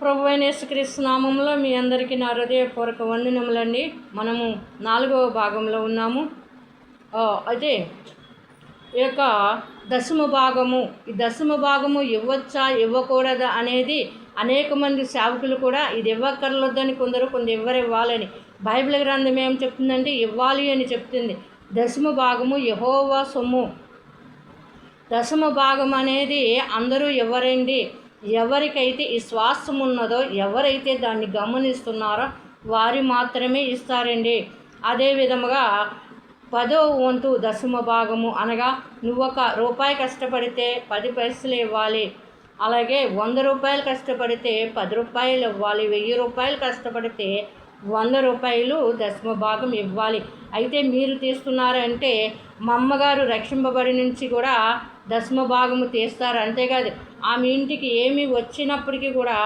ప్రభు యేసుక్రీస్తు నామంలో మీ అందరికీ నా హృదయపూర్వక వందనములండి. మనము నాలుగవ భాగంలో ఉన్నాము. అయితే ఈ యొక్క దశమ భాగము ఈ దశమ భాగము ఇవ్వచ్చా ఇవ్వకూడదా అనేది అనేక మంది సేవకులు కూడా ఇది ఇవ్వక్కర్లేదని కొందరు కొందరు ఎవరు ఇవ్వాలని బైబిల్ గ్రంథం ఏం చెప్తుందంటే ఇవ్వాలి అని చెప్తుంది. దశమ భాగము యహోవా సొమ్ము. దశమ భాగం అనేది అందరూ ఎవరండి ఎవరికైతే ఈ శ్వాసం ఉన్నదో ఎవరైతే దాన్ని గమనిస్తున్నారో వారి మాత్రమే ఇస్తారండి. అదే విధముగా పదో వంతు దశమ భాగము అనగా నువ్వు ఒక రూపాయి కష్టపడితే పది పైసలు ఇవ్వాలి. అలాగే వంద రూపాయలు కష్టపడితే పది రూపాయలు ఇవ్వాలి. వెయ్యి రూపాయలు కష్టపడితే వంద రూపాయలు దశమ భాగం ఇవ్వాలి. అయితే మీరు తీస్తున్నారంటే మా అమ్మగారు రక్షింపబడి నుంచి కూడా దశమ భాగము తీస్తారు. అంతేకాదు ఆమె ఇంటికి ఏమి వచ్చినప్పటికీ కూడా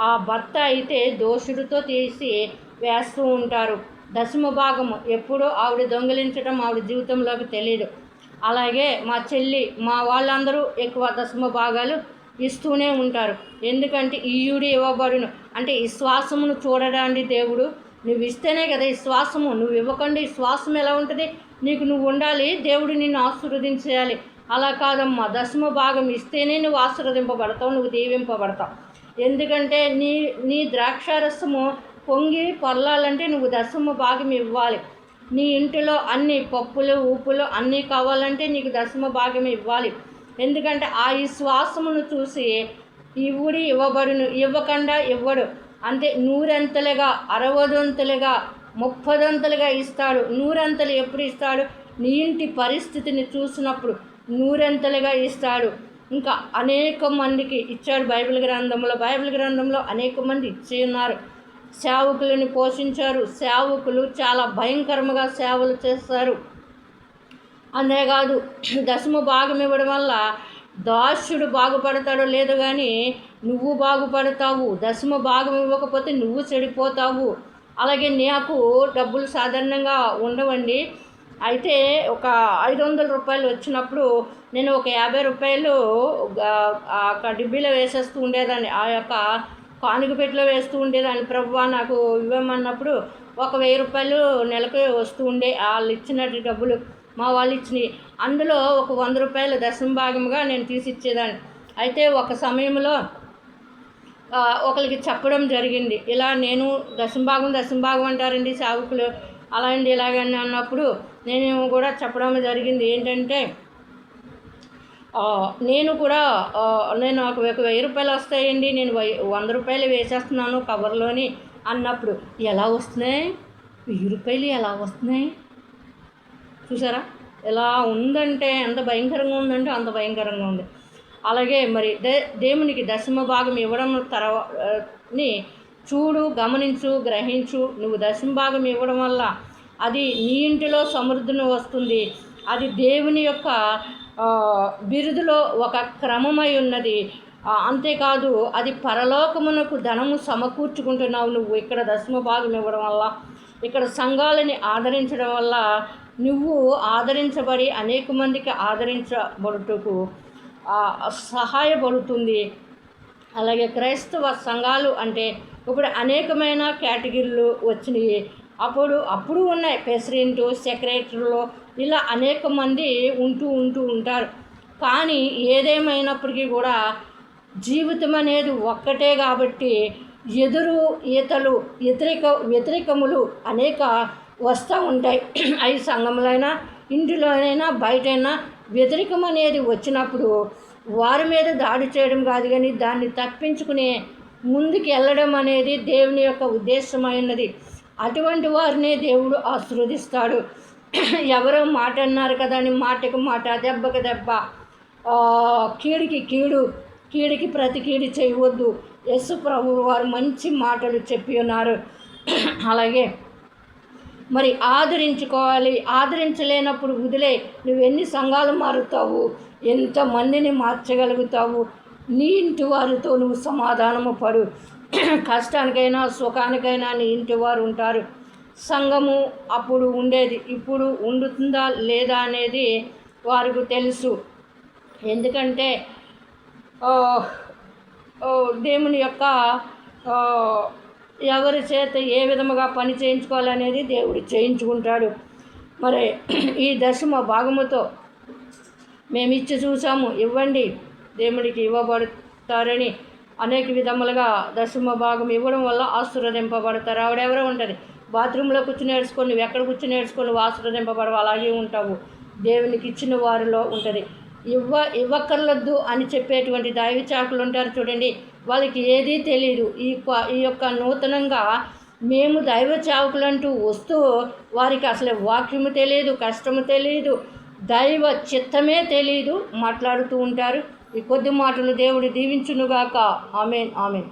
ఆ భర్త అయితే దోషుడితో తీసి వేస్తూ ఉంటారు. దశమ భాగము ఎప్పుడూ ఆవిడ దొంగిలించడం ఆవిడ జీవితంలోకి తెలియదు అలాగే మా చెల్లి మా వాళ్ళందరూ ఎక్కువ దశమ భాగాలు ఇస్తూనే ఉంటారు. ఎందుకంటే ఈయుడు ఇవ్వబడును. అంటే ఈ శ్వాసమును చూడడానికి దేవుడు. నువ్వు ఇస్తేనే కదా ఈ శ్వాసము. నువ్వు ఇవ్వకుండా ఈ శ్వాసం ఎలా ఉంటుంది? నీకు నువ్వు ఉండాలి. దేవుడు నిన్ను ఆశీర్వదించేయాలి. అలా కాదమ్మా. దశమ భాగం ఇస్తేనే నువ్వు ఆశీర్వదింపబడతావు నువ్వు దీవింపబడతావు. ఎందుకంటే నీ నీ ద్రాక్షారసము పొంగి పొరలాలంటే నువ్వు దశమ భాగం ఇవ్వాలి. నీ ఇంటిలో అన్ని పప్పులు ఉప్పులు అన్నీ కావాలంటే నీకు దశమ భాగం ఇవ్వాలి. ఎందుకంటే ఆ ఈ శ్వాసమును చూసి ఇవ్వుడి ఇవ్వబడును ఇవ్వకుండా ఇవ్వడు. అంతే నూరంతలుగా అరవదంతలుగా ముప్పదంతలుగా ఇస్తాడు. నూరంతలు ఎప్పుడు ఇస్తాడు? నీ ఇంటి పరిస్థితిని చూసినప్పుడు నూరంతలుగా ఇస్తాడు. ఇంకా అనేక మందికి ఇచ్చాడు బైబిల్ గ్రంథంలో. బైబిల్ గ్రంథంలో అనేక మంది ఇచ్చి ఉన్నారు. సేవకులను పోషించారు. సేవకులు చాలా భయంకరముగా సేవలు చేస్తారు. అంతేకాదు దశమ భాగం ఇవ్వడం వల్ల దాసుడు బాగుపడతాడో లేదో కానీ నువ్వు బాగుపడతావు. దశమ భాగం ఇవ్వకపోతే నువ్వు చెడిపోతావు. అలాగే నాకు డబ్బులు సాధారణంగా ఉండవండి. అయితే ఒక ఐదు వందల రూపాయలు వచ్చినప్పుడు నేను ఒక యాభై రూపాయలు ఆ- యొక్క డిబ్బీలో వేసేస్తూ ఉండేదాన్ని. ఆ యొక్క కానుక పెట్టిలో వేస్తూ ఉండేదాన్ని. ప్రభు నాకు ఇవ్వమన్నప్పుడు ఒక వెయ్యి రూపాయలు నెలకు వస్తూ ఉండే వాళ్ళు ఇచ్చినట్టు డబ్బులు మా వాళ్ళు ఇచ్చినవి అందులో ఒక వంద రూపాయలు దశమ భాగంగా నేను తీసి ఇచ్చేదాన్ని అయితే ఒక సమయంలో ఒకరికి చెప్పడం జరిగింది. ఇలా నేను దశంభాగం దశంభాగం అంటారండి సేవకులు. అలా అండి ఇలాగని అన్నప్పుడు నేను కూడా చెప్పడం జరిగింది. ఏంటంటే నేను కూడా నేను ఒక వెయ్యి రూపాయలు వస్తాయండి. నేను వంద రూపాయలు వేసేస్తున్నాను కవర్లోని అన్నప్పుడు. ఎలా వస్తున్నాయి? వెయ్యి రూపాయలు ఎలా వస్తున్నాయి? చూసారా? ఎలా ఉందంటే ఎంత భయంకరంగా ఉందంటే అంత భయంకరంగా ఉంది. అలాగే మరి దే దేవునికి దశమ భాగం ఇవ్వడం తర్వాత ని చూడు గమనించు గ్రహించు. నువ్వు దశమ భాగం ఇవ్వడం వల్ల అది నీ ఇంటిలో సమృద్ధిని వస్తుంది. అది దేవుని యొక్క బిరుదులో ఒక క్రమమై ఉన్నది. అంతేకాదు అది పరలోకమునకు ధనము సమకూర్చుకుంటున్నావు నువ్వు ఇక్కడ దశమ భాగం ఇవ్వడం వల్ల. ఇక్కడ సంఘాలని ఆదరించడం వల్ల నువ్వు ఆదరించబడి అనేక మందికి ఆదరించబడుటకు సహాయపడుతుంది. అలాగే క్రైస్తవ సంఘాలు అంటే ఇప్పుడు అనేకమైన కేటగిరీలు వచ్చినాయి. అప్పుడు అప్పుడు ఉన్నాయి ప్రెసిడెంట్ సెక్రటరీలు ఇలా అనేక మంది ఉంటూ ఉంటూ ఉంటారు. కానీ ఏదేమైనప్పటికీ కూడా జీవితం అనేది ఒక్కటే కాబట్టి ఎదురు ఈతలు వ్యతిరేక వ్యతిరేకములు అనేక వస్తూ ఉంటాయి. అవి సంఘములైనా ఇంటిలోనైనా బయటైనా వ్యతిరేకం అనేది వచ్చినప్పుడు వారి మీద దాడి చేయడం కాదు కానీ దాన్ని తప్పించుకునే ముందుకు వెళ్ళడం అనేది దేవుని యొక్క ఉద్దేశమైనది. అటువంటి వారినే దేవుడు ఆశీర్వదిస్తాడు. ఎవరో మాట అన్నారు కదా అని మాటకు మాట దెబ్బకు దెబ్బ కీడికి కీడు కీడికి ప్రతి కీడి చేయవద్దు. యశు ప్రభు వారు మంచి మాటలు చెప్పి ఉన్నారు. అలాగే మరి ఆదరించుకోవాలి ఆదరించలేనప్పుడు వదిలే నువ్వు ఎన్ని సంఘాలు మారుతావు ఎంతమందిని మార్చగలుగుతావు నీ ఇంటి వారితో నువ్వు సమాధానము పడు. కష్టానికైనా సుఖానికైనా నీ ఇంటి వారు ఉంటారు. సంఘము అప్పుడు ఉండేది ఇప్పుడు ఉండుతుందా లేదా అనేది వారికి తెలుసు. ఎందుకంటే దేవుని యొక్క ఎవరి చేత ఏ విధముగా పని చేయించుకోవాలనేది దేవుడు చేయించుకుంటాడు. మరి ఈ దశమ భాగముతో మేము ఇచ్చి చూసాము ఇవ్వండి దేవుడికి ఇవ్వబడతారని అనేక విధములుగా దశమ భాగం ఇవ్వడం వల్ల ఆశీర్వదింపబడతారు. ఆవిడెవరో ఉంటుంది. బాత్రూంలో కూర్చుని నేర్చుకొని ఎక్కడ కూర్చుని నేర్చుకొని నువ్వు ఆశీర్వదింపబడవు అలాగే ఉంటావు. దేవునికి ఇచ్చిన వారిలో ఉంటుంది. ఇవ్వ ఇవ్వక్కర్లొద్దు అని చెప్పేటువంటి దైవచాకులు ఉంటారు చూడండి. వాళ్ళకి ఏదీ తెలియదు ఈ ఈ యొక్క నూతనంగా మేము దైవ చావుకులంటూ వస్తూ వారికి అసలు వాక్యము తెలియదు కష్టము తెలియదు దైవ చిత్తమే తెలియదు మాట్లాడుతూ ఉంటారు. ఈ కొద్ది మాటలు దేవుడు దీవించునుగాక. Amen amen.